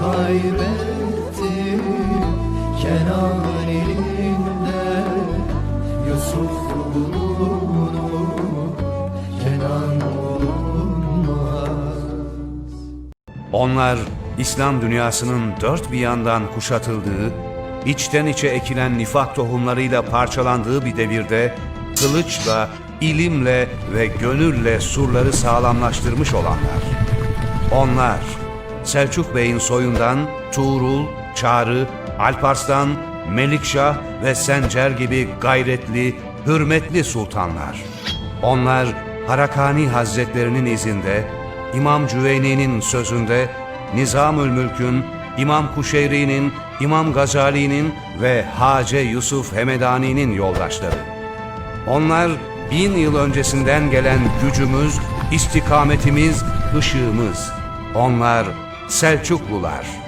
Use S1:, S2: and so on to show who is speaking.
S1: kaybettim Kenan elinde Yusuf bulunur Kenan bulunmaz
S2: Onlar İslam dünyasının dört bir yandan kuşatıldığı, içten içe ekilen nifak tohumlarıyla parçalandığı bir devirde kılıçla, ilimle ve gönülle surları sağlamlaştırmış olanlar. Onlar Selçuk Bey'in soyundan Tuğrul, Çağrı, Alparslan, Melikşah ve Sencer gibi gayretli, hürmetli sultanlar. Onlar Harakani Hazretlerinin izinde, İmam Cüveyni'nin sözünde, Nizamül Mülk'ün, İmam Kuşeyri'nin, İmam Gazali'nin ve Hace Yusuf Hemedani'nin yoldaşları. Onlar bin yıl öncesinden gelen gücümüz, istikametimiz, ışığımız. Onlar Selçuklular.